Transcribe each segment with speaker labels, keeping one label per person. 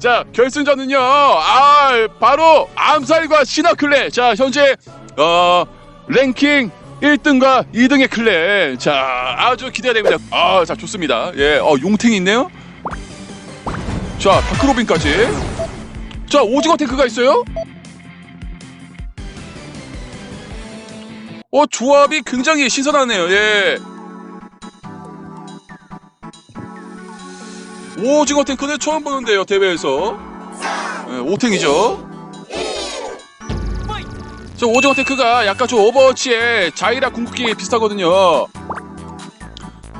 Speaker 1: 자, 결승전은요. 아, 바로 암살과 신화 클랜. 자, 현재 어, 랭킹 1등과 2등의 클랜. 자, 아주 기대가 됩니다. 아, 자, 좋습니다. 예, 어, 용탱이 있네요. 자, 다크로빈까지. 자, 오징어 탱크가 있어요. 어, 조합이 굉장히 신선하네요. 예. 오징어 탱크는 처음 보는데요, 대회에서. 예, 오탱이죠. 저 오징어 탱크가 약간 좀 오버워치의 자이라 궁극기 비슷하거든요.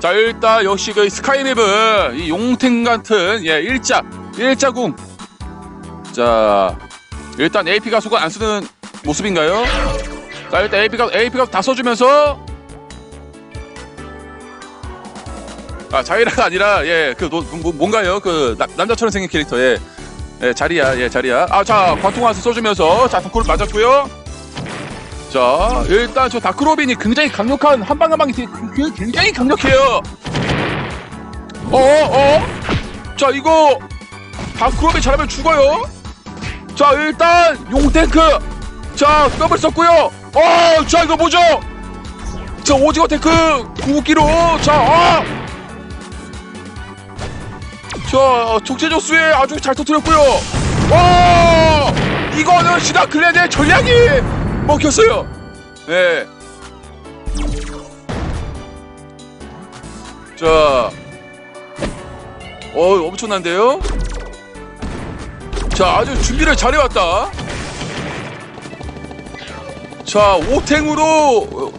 Speaker 1: 자, 일단 역시 그 스카이맵은 이 용탱 같은 예, 일자, 일자궁. 자, 일단 AP 가속은 안 쓰는 모습인가요? 자, 일단 AP 가 AP 가속 다 써주면서 아 자이라가 아니라 예그 뭐, 뭔가요? 그 나- 남자처럼 생긴 캐릭터 예, 예 자리야 예 자리야. 아자 관통화스 써주면서 자 다크를 맞았고요. 자 일단 저 다크로빈이 굉장히 강력한 한방 한방이 그- 굉장히 강력해요. 어어? 자 이거 다크로빈 잘하면 죽어요. 자 일단 용탱크. 자 더블 썼고요. 어자 이거 뭐죠? 자 오징어 탱크 궁극기로. 자 아! 자, 적재적 수에 아주 잘 터뜨렸고요. 와! 이거는 시다 클랜의 전략이 먹혔어요. 네. 자, 어, 엄청난데요? 자, 아주 준비를 잘해왔다. 자, 오탱으로,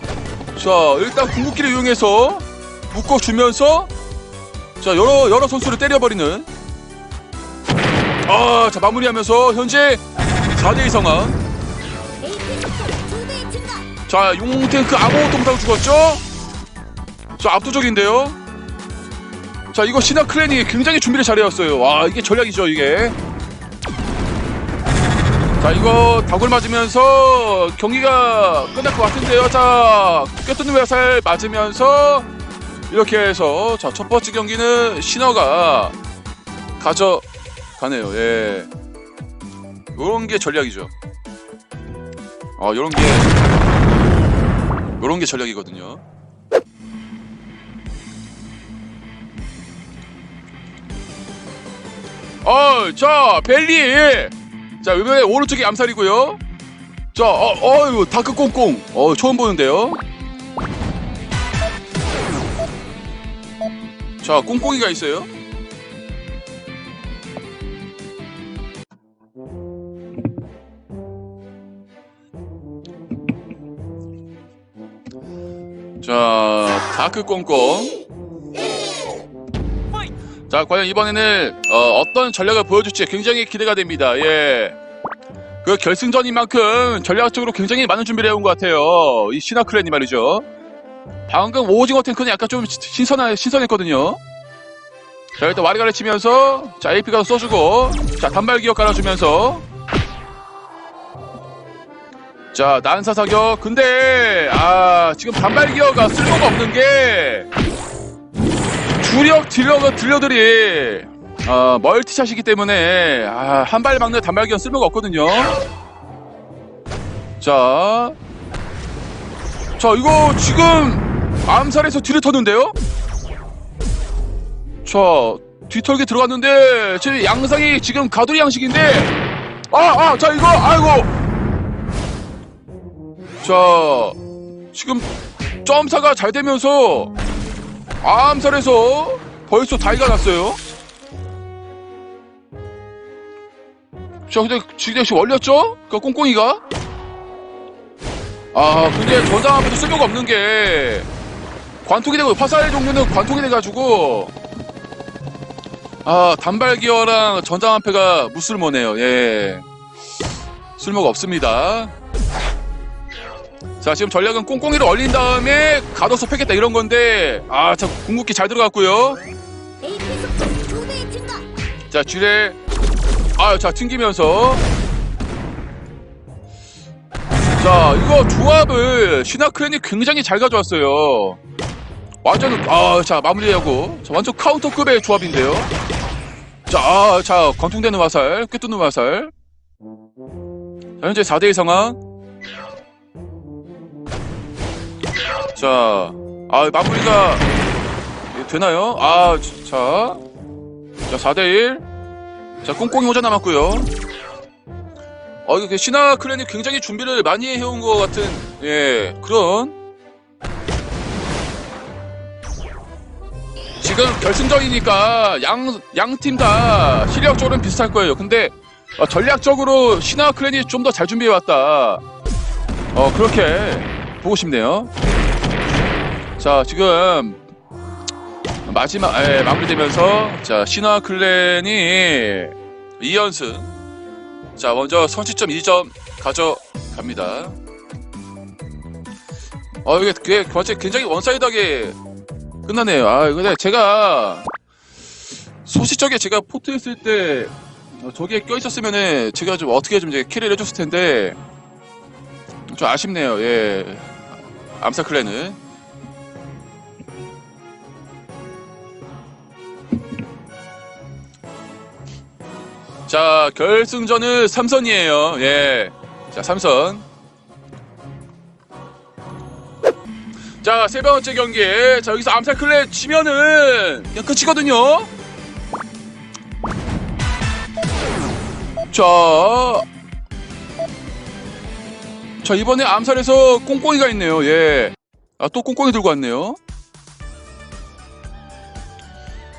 Speaker 1: 자, 일단 궁극기를 이용해서 묶어주면서 자 여러 여러 선수를 때려버리는. 아 자 마무리하면서 현재 4대2 상황. 자 용탱크 아무것도 못하고 죽었죠? 자 압도적인데요? 자 이거 신화 클랜이 굉장히 준비를 잘해왔어요. 와 이게 전략이죠 이게. 자 이거 다굴 맞으면서 경기가 끝날 것 같은데요. 자 꿰뚫는 외살 맞으면서 이렇게 해서 자 첫 번째 경기는 신화가 가져가네요. 예. 요런 게 전략이죠. 어 요런 게 요런 게 전략이거든요. 어 자 벨리! 자 이번에 오른쪽이 암살이고요. 자 어, 어유 다크 꽁꽁. 어 처음 보는데요 자 꽁꽁이가 있어요. 자 다크 꽁꽁. 자 과연 이번에는 어, 떤 전략을 보여줄지 굉장히 기대가 됩니다. 예. 그 결승전인 만큼 전략적으로 굉장히 많은 준비를 해온 것 같아요. 이 시나클랜이 말이죠 방금 오징어 탱크는 약간 좀 신선하, 신선했거든요. 자 일단 와리가리 치면서 자 AP가 써주고 자 단발 기어 깔아주면서. 자 난사 사격. 근데 아 지금 단발 기어가 쓸모가 없는 게 주력 딜러가 딜러들이 아 멀티샷이기 때문에 아, 한발 막는 단발 기어 쓸모가 없거든요. 자, 자 이거 지금 암살에서 뒤를 텄는데요? 자 뒤털기 들어갔는데 지금 양상이 지금 가두리 양식인데 아아 자 이거 아이고 자 지금 점사가 잘 되면서 암살에서 벌써 다이가 났어요 자 근데 지금 역시 원렸죠? 그 꽁꽁이가 아 근데 전장 앞에도 쓸모가 없는 게 관통이 되고 화살 종류는 관통이 돼가지고 아 단발 기어랑 전장 한패가 무쓸모네요. 예. 쓸모가 없습니다. 자 지금 전략은 꽁꽁이를 얼린 다음에 가둬서 패겠다 이런 건데 아자 궁극기 잘 들어갔고요. 자 쥐레. 아자 튕기면서 자 이거 조합을 시나크랜이 굉장히 잘 가져왔어요 완전 아자 마무리하고 자 완전 카운터급의 조합인데요 자, 아, 자, 관통되는 화살, 꿰뚫는 화살. 자, 현재 4대1 상황. 자, 아, 마무리가 되나요? 아, 자. 자, 4대1. 자, 꽁꽁이 호자 남았고요 어, 이거 신화 클랜이 굉장히 준비를 많이 해온 것 같은, 예, 그런. 지금 결승전이니까 양, 양 팀 다 실력적으로는 비슷할 거예요. 근데 어, 전략적으로 신화 클랜이 좀 더 잘 준비해 왔다. 어, 그렇게 보고 싶네요. 자, 지금 마지막, 에, 마무리되면서 자, 신화 클랜이 2연승. 자, 먼저 선취점 2점 가져갑니다. 어, 이게, 그게 굉장히- 원사이드하게 끝나네요. 아, 근데 제가 소시적에 제가 포트 했을 때 어, 저기에 껴 있었으면은 제가 좀 어떻게 좀 이제 캐리를 해줬을 텐데 좀 아쉽네요. 예, 암사 클랜은. 자, 결승전은 삼선이에요. 예. 자, 삼선. 자, 세 번째 경기. 자, 여기서 암살 클랜 치면은 그냥 끝이거든요. 자. 자, 이번에 암살에서 꽁꽁이가 있네요. 예. 아, 또 꽁꽁이 들고 왔네요.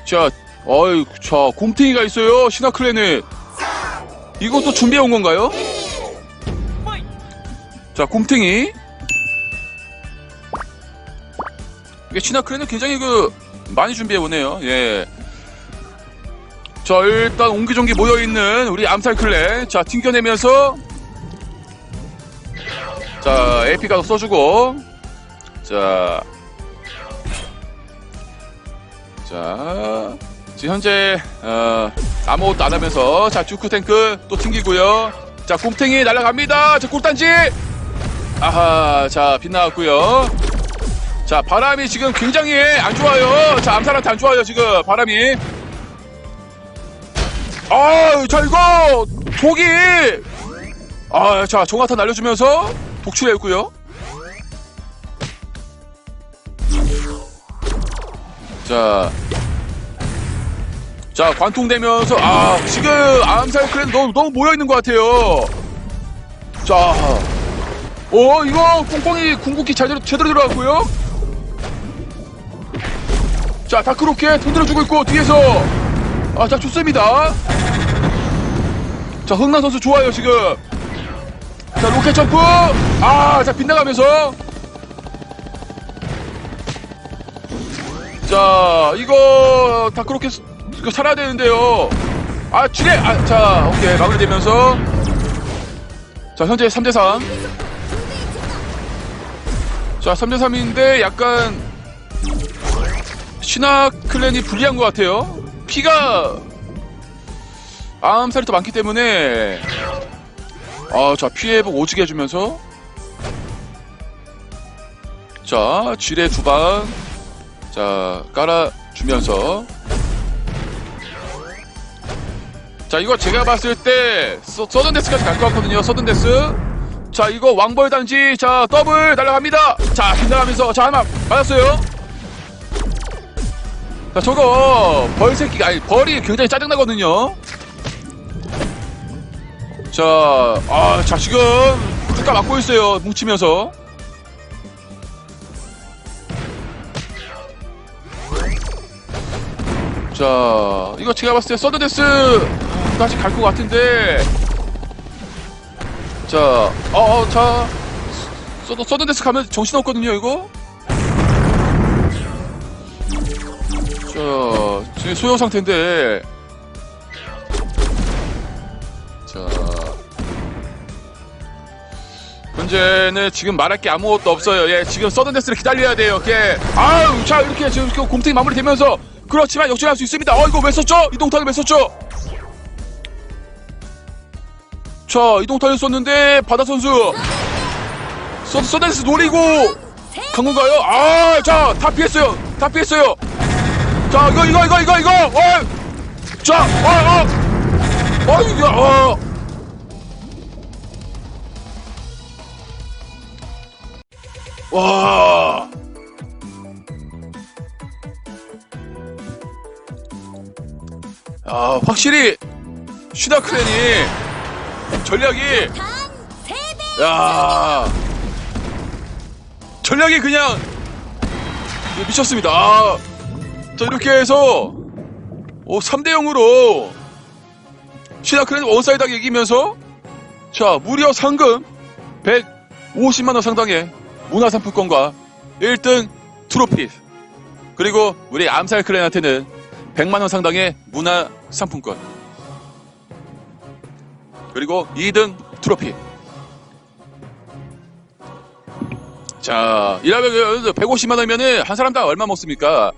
Speaker 1: 자, 어이, 자, 곰탱이가 있어요. 신화 클랜에. 이것도 준비해 온 건가요? 자, 곰탱이. 이게 신화크레는 굉장히 그 많이 준비해 오네요. 예. 자 일단 옹기종기 모여 있는 우리 암살 클랜 자 튕겨내면서 자 AP가 써주고 자. 자 지금 현재 어, 아무것도 안 하면서 자 주크 탱크 또 튕기고요. 자 곰탱이 날아갑니다. 자 꿀단지 아하 자 빗나갔고요. 자 바람이 지금 굉장히 안 좋아요. 자 암살한테 안 좋아요 지금 바람이. 아자 이거 독이 아자 종아타 날려주면서 독출했고요. 자. 자, 관통되면서, 아, 지금 암살 클랜 너무, 너무 모여 있는 것 같아요. 자, 어, 이거 꽁꽁이 궁극기 제대로, 제대로 들어갔고요. 자, 다크로켓 흔들어주고 있고, 뒤에서. 아, 자, 좋습니다. 자, 흥남 선수 좋아요, 지금. 자, 로켓 점프. 아, 자, 빗나가면서. 자, 이거, 다크로켓, 이거 살아야 되는데요. 아, 지뢰! 아, 자, 오케이. 마무리되면서. 자, 현재 3대 3. 자, 3대 3인데 약간 신화 클랜이 불리한 것 같아요. 피가 암살이 더 많기 때문에 아, 자, 피해 회복 오지게 해 주면서 자, 지뢰 두 방. 자, 깔아주면서 자, 이거 제가 봤을 때 서, 서든데스까지 갈 것 같거든요. 서든데스. 자, 이거 왕벌 단지. 자, 더블 날아갑니다. 자, 빗나가면서 자, 하나 맞았어요. 자, 저거 벌 새끼가 아니 벌이 굉장히 짜증나거든요. 자, 아, 자 지금 잠깐 맞고 있어요. 뭉치면서. 자, 이거 제가 봤을 때 서드데스 다시 갈것 같은데. 자, 어, 어, 자, 서드 서드데스 가면 정신 없거든요, 이거. 자, 지금 소형 상태인데. 자. 현재는 지금 말할 게 아무것도 없어요. 예, 지금 서든데스를 기다려야 돼요. 예. 아유, 자, 이렇게 지금 곰탱이 마무리되면서 그렇지만 역전할 수 있습니다. 어, 이거 왜 썼죠? 이동탄을 왜 썼죠? 자, 이동탄을 썼는데 바다 선수 서, 서든데스 노리고 간 건가요? 아, 자, 다 피했어요. 다 피했어요. 자, 이거, 이거, 이거, 이거, 이거. 어! 자, 어, 어, 어, 이게, 어. 와. 아, 확실히 슈다크렌이 전략이
Speaker 2: 단 3배
Speaker 1: 야. 전략이 그냥 미쳤습니다. 아, 자 이렇게 해서 오 3대 0으로 시나크렌 원사이드하게 이기면서 자 무려 상금 150만 원 상당의 문화상품권과 1등 트로피. 그리고 우리 암살 클랜한테는 100만 원 상당의 문화상품권 그리고 2등 트로피 자, 이러면 150만 원이면은 한 사람당 얼마 먹습니까?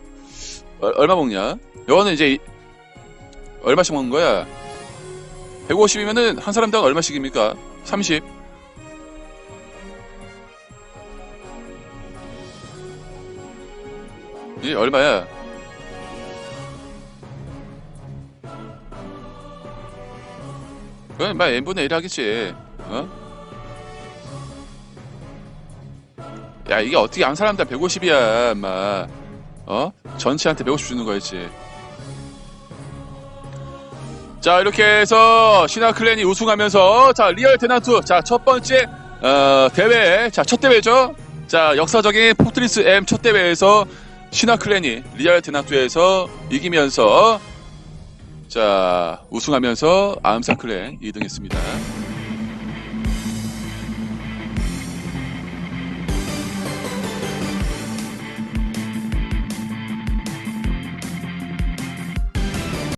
Speaker 1: 어, 얼마 먹냐? 이거는 이제 이- 얼마씩 먹는 거야? 150이면은 한 사람당 얼마씩입니까? 30. 이 얼마야? 그건 막 n분의 1 하겠지. 어? 야 이게 어떻게 한 사람당 150이야 인마 어? 전체한테 150 주는 거였지 자 이렇게 해서 신화클랜이 우승하면서 자 리얼 테나투 자 첫 번째 어, 대회 자 첫 대회죠 자 역사적인 포트리스 M 첫 대회에서 신화클랜이 리얼 테나투에서 이기면서 자 우승하면서 암사클랜 2등했습니다